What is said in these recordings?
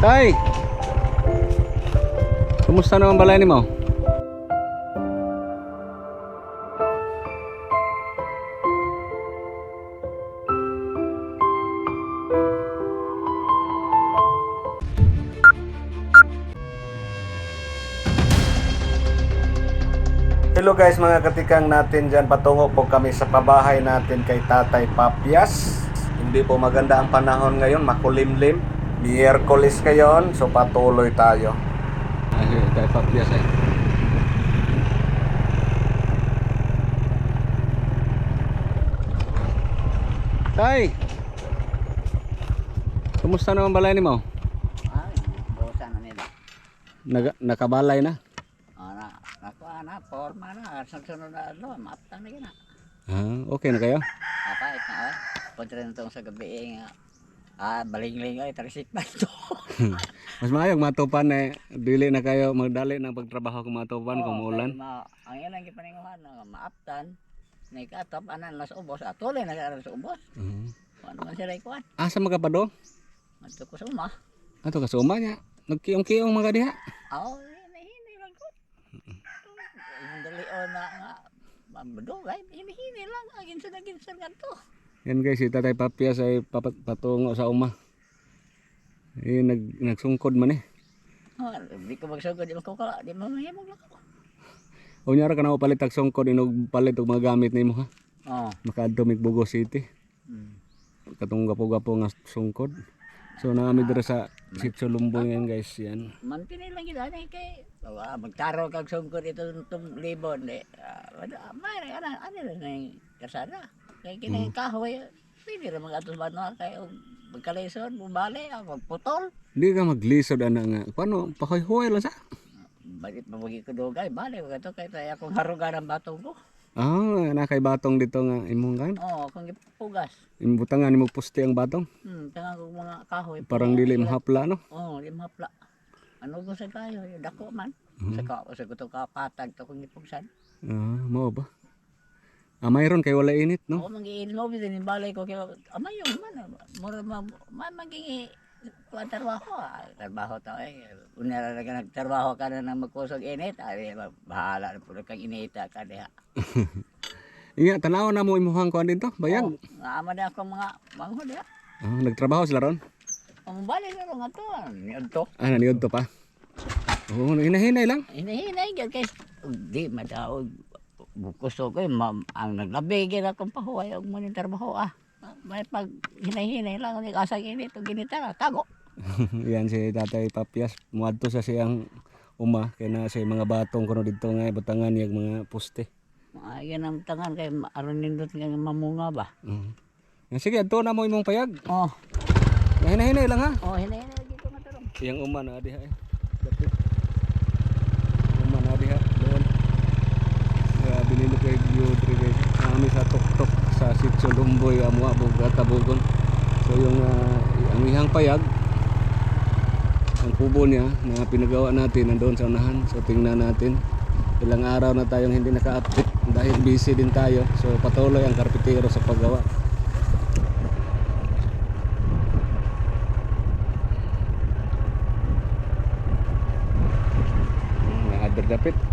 Tay! Kumusta naman balay ni mo? Hello guys mga katikang natin dyan patungo po kami sa pabahay natin kay Tatay Papias hindi po maganda ang panahon ngayon makulimlim Miyerkules ngayon so patuloy tayo ay Tatay Papias eh Tay Kumusta naman balay ni mo? Ay, bosa na nila. Naga, nakabalay na? Ana, ako ana, forma na, sa sunod na ano, maaptan na gina. Ah, okay na kayo? Kapait na, ay. Punta rin itong sa gabi, nga. Ah, baling-ling ay, tarisik ba ito? Mas maayong matupan eh. Dili na kayo magdali ng pagtrabaho kung matupan kung Oo, kay Ma, ang ilang gipaninguhan, nga, maaptan. May katop, anan, las ubos. Ah, tuloy na sa sa ubos. Mhm. Ano man sila ikuan? Asa magkapado? Ito ko suma. Ato kasuma niya. Nagkiyong-kiyong mga diha. Aw, hini-hini lang ko. Yung dalion na nga, mabudugay, hini-hini lang. Ang ginsan-ginsan nga to. Yan guys, si Tatay Papias ay papat patungo sa uma. Eh, nag, nagsungkod man eh. Ah, di ko magsugod, di magkukala, di mamahimog lang ako. Unyara ka na palit tag sungkod, inog palit og mga gamit nimo ha. Oo. Makaadto mig Bugo City. Mm. Katong gapo-gapo nga sungkod. So naami dira sa Sitio Lumboy yan guys, yan. Mantini lang gid ani kay ah, magtaro kag sungkod ito tum libon de. Uh, may ana ani ra nang kasada. Kay kini kahoy pwede ra mga atos bano kay og magkalisod bumali ako putol. Di ka maglisod ana nga. Paano pahoy-hoy lang sa? Bakit mabagi ko dugay bali ko to kay tay akong harugan ang batong ko. Ah, nakay batong dito nga imong kan. Oo, akong gipugas. Imbutangan nimo puste ang batong. Hmm, tangang kong mga kahoy. Parang dili mahapla no. Oo, di mapla. Ano ko sa kayo, dako man. Sa ka, sa ko to kapatag to kong gipugsan. Ah, mo ba? Ah, mayroon kay wala init no. Ako mangiin mo din yung balay ko kaya amay yung man mura ma ma maging kuan trabaho ah. trabaho to eh unyara na ka nagtrabaho ka na nang magkusog init ay bahala na puro kang inita ka diha Inga tanaw na mo imuhang kuan dito, bayag. nga ama na ako mga mangho diha Ah, nagtrabaho sila ron. ang balay na nga to niyon to Ah, naniod to pa. Oo, oh, hinahinay lang. hinahinay gyud kay di madaog bukuso ko ma, ang naglabi gyud akong pahuway og mo trabaho ah may pag hinahinay lang ni kasang init og ginitara tago Yan si Tatay Papias, muadto sa siyang uma kay na sa mga batong kuno dito nga butangan yag mga poste. Yan ang tangan kay aron nindot nga mamunga ba. Mm. Sige, adto na mo imong payag. Oh, Hinahinay lang ha. oh hinay na dito nga tarong. Yang uma na diha eh. Dapit. Uma na diha doon. Kaya binili kay Yudri guys. Kami sa tuktok sa Sitio Lumboy, Amua, Bugat, Tabugon. So yung ah, ang ihang payag, ang kubo niya na pinagawa natin nandoon sa unahan. So tingnan natin. Ilang araw na tayong hindi naka-update dahil busy din tayo. So patuloy ang karpitero sa paggawa. Mga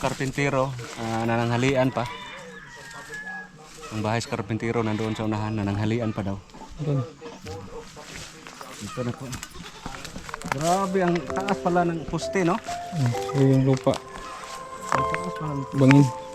karpintero, ah, nananghalian pa. Ang bahay sa karpintero nandoon sa unahan, nananghalian pa daw. Dito na po. Grabe, ang taas pala ng poste, no? So yung lupa, Ang taas pala ng bangin.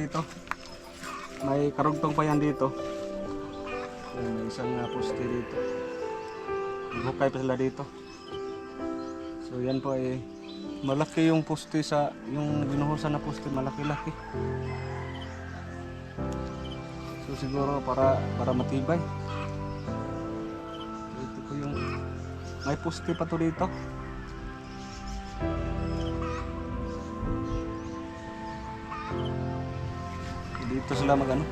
Dito. May karugtong pa yan dito. May isang uh, poste dito. Naghukay pa sila dito. So yan po ay malaki yung poste sa yung binuhusan na poste malaki-laki. So siguro para para matibay. Ito po yung may poste pa to dito. Dito sila mag ano,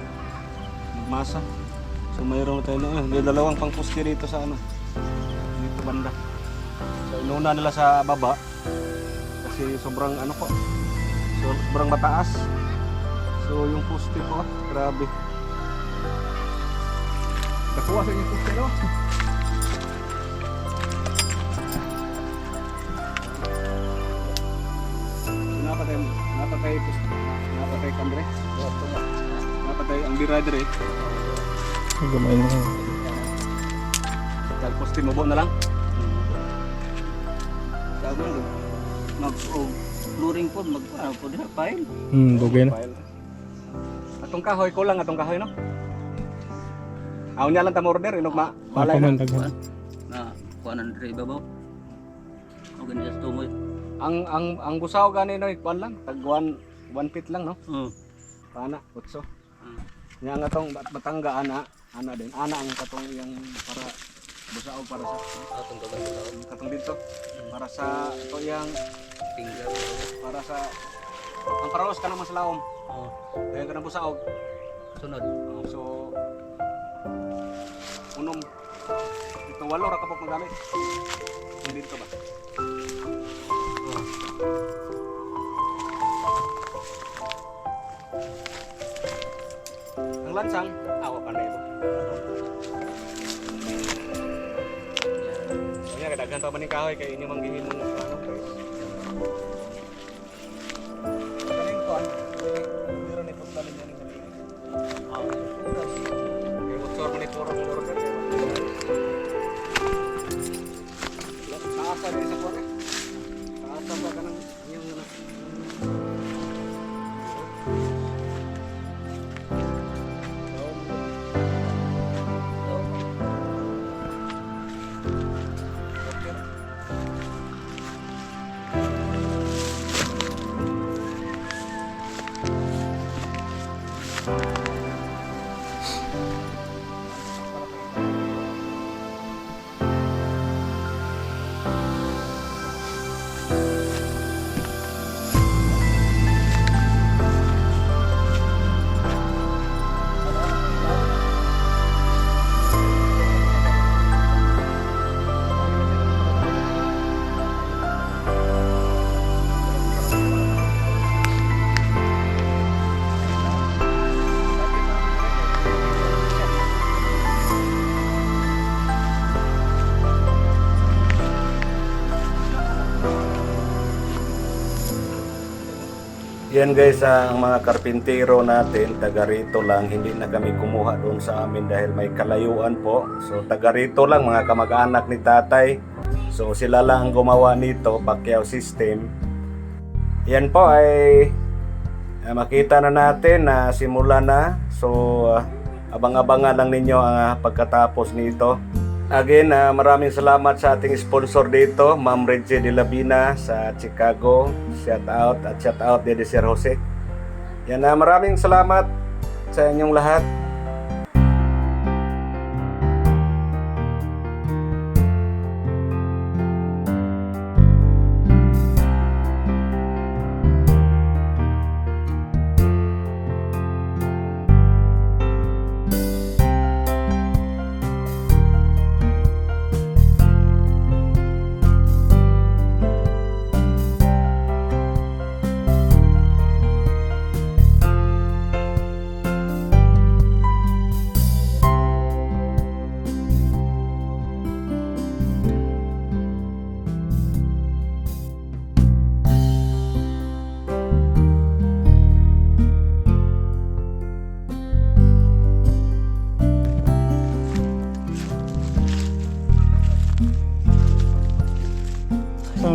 magmasa. So mayroon tayo na, may dalawang pang poste dito sa ano, dito banda. So inuna nila sa baba kasi sobrang ano po, so, sobrang mataas. So yung poste po, grabe. Nakuha sa yung poste no? Napatay mo, napatay poste, napatay kambre. Napatay ang birader eh. Gamay na. Kag poste mo na lang. Sabi mo, mag o flooring po, mag ano po diha pile. Hmm, dugay na. File. Atong kahoy ko lang atong kahoy no. Aw niya lang ta order inog ma. Balay na. Na kuanan diri babaw. O ganito sa tumoy. Ang ang ang busaw gani no ikwan lang tag 1 1 feet lang no. Oh. Pana utso. Ah. Nya nga tong batangga ana ana din. Ana ang katong yang para busaw para sa Atong kagan sa katong dito para sa to yang finger. para sa ang paros kanang maslaom. Oh. Kaya kanang busaw. Sunod. Oh, so unom ito walo ra kapag magamit. Kung dito ba? Ang lansang, awa pa na ito. Kaya kadaghan pa man yung kahoy kay inyo mang gihimong ano guys. Kaning kuan, meron ni pagtalim niya ng maliit. Ah. Kay motor man ito orang order. Kaasa din sa kuan Yan guys, ang mga karpintero natin, taga rito lang, hindi na kami kumuha doon sa amin dahil may kalayuan po. So taga rito lang, mga kamag-anak ni tatay. So sila lang ang gumawa nito, Pacquiao system. Yan po ay ah, makita na natin na simula na. So ah, abang-abangan lang ninyo ang ah, pagkatapos nito. Again, ah, maraming salamat sa ating sponsor dito, Ma'am Reggie De Labina sa Chicago. Shout out at shout out din Sir Jose. Yan na, maraming salamat sa inyong lahat.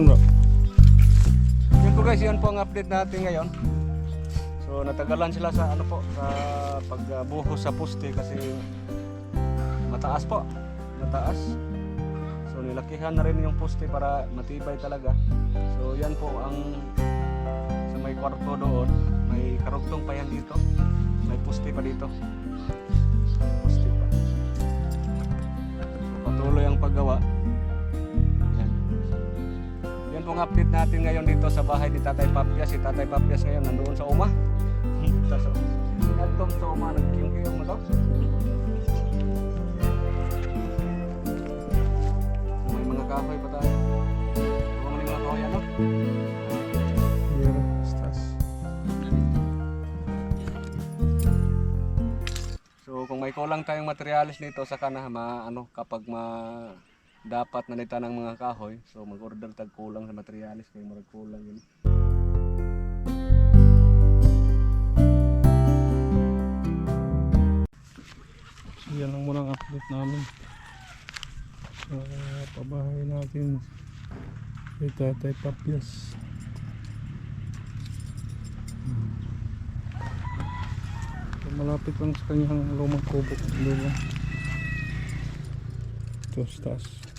Saan bro? Yun po guys, yun po ang update natin ngayon. So natagalan sila sa ano po sa pagbuhos sa poste kasi mataas po. Mataas. So nilakihan na rin yung poste para matibay talaga. So yan po ang sa may kwarto doon. May karugtong pa yan dito. May poste pa dito. Poste pa. So patuloy ang paggawa. Pong update natin ngayon dito sa bahay ni Tatay Papias. Si Tatay Papias ngayon nandoon sa Uma. Nagtom sa Uma, nagkiyong-kiyong mo to. May mga kahoy pa tayo. May mga kahoy ano? So kung may kulang tayong materialis nito sa kana ma ano kapag ma dapat na nita ng mga kahoy so mag-order tag kulang sa materialis kay murag kulang yun. So yan lang muna ang update namin. Sa pabahay natin. Kay Tatay Papias. Malapit lang sa kanyang lumang kubo. Lumang. Ito, stas.